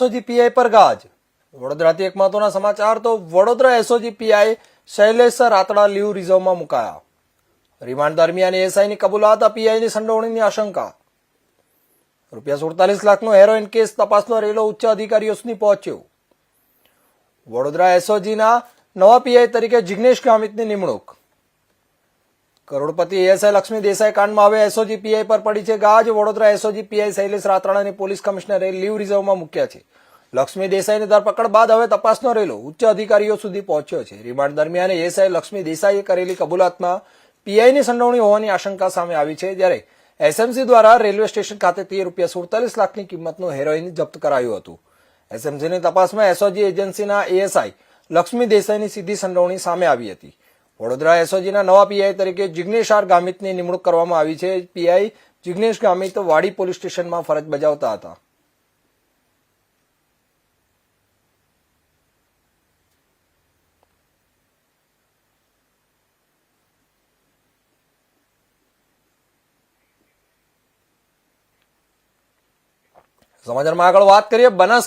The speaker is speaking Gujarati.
એસઓજી પીઆઈ પર ગાજ. વડોદરાથી એક મહત્વના સમાચાર તો Vadodara SOG PI Shailesh Ratada leave રિઝર્વમાં મુકાયા. રિમાન્ડ દરમિયાન એએસઆઈની કબૂલાત પીઆઈની સંડોવણીની આશંકા. રૂપિયા સુડતાલીસ લાખનો હેરોઇન કેસ તપાસનો રેલો ઉચ્ચ અધિકારીઓ સુધી પહોંચ્યો. વડોદરા એસઓજીના નવા પીઆઈ તરીકે જિગ્નેશ ગામિતની નિમણૂક. કરોડપતિ એએસઆઈ લક્ષ્મી દેસાઈ કાંડમાં હવે એસઓજી પીઆઈ પર પડી છે ગાજ. વડોદરા એસઓજી પીઆઈ શૈલેષ રાત્રાણાની પોલીસ કમિશનરે લીવ રિઝર્વમાં મૂક્યા છે. લક્ષ્મી દેસાઈની ધરપકડ બાદ હવે તપાસનો રેલો ઉચ્ચ અધિકારીઓ સુધી પહોંચ્યો છે. રિમાન્ડ દરમિયાન એએસઆઈ લક્ષ્મી દેસાઈએ કરેલી કબૂલાતમાં પીઆઈની સંડોવણી હોવાની આશંકા સામે આવી છે. જ્યારે એસએમસી દ્વારા રેલવે સ્ટેશન ખાતેથી રૂપિયા સુડતાલીસ લાખની કિંમતનું હેરોઇન જપ્ત કરાયું હતું. એસએમસીની તપાસમાં એસઓજી એજન્સીના એએસઆઈ લક્ષ્મી દેસાઈની સીધી સંડોવણી સામે આવી હતી. વડોદરા એસઓજીના નવા પીઆઈ તરીકે આર ગામિતની નિમણૂક કરવામાં આવી છે. પીઆઈ જિજ્ઞેશ ગામિત વાડી પોલીસ સ્ટેશનમાં ફરજ બજાવતા હતા. સમાચારમાં આગળ વાત કરીએ. બનાસ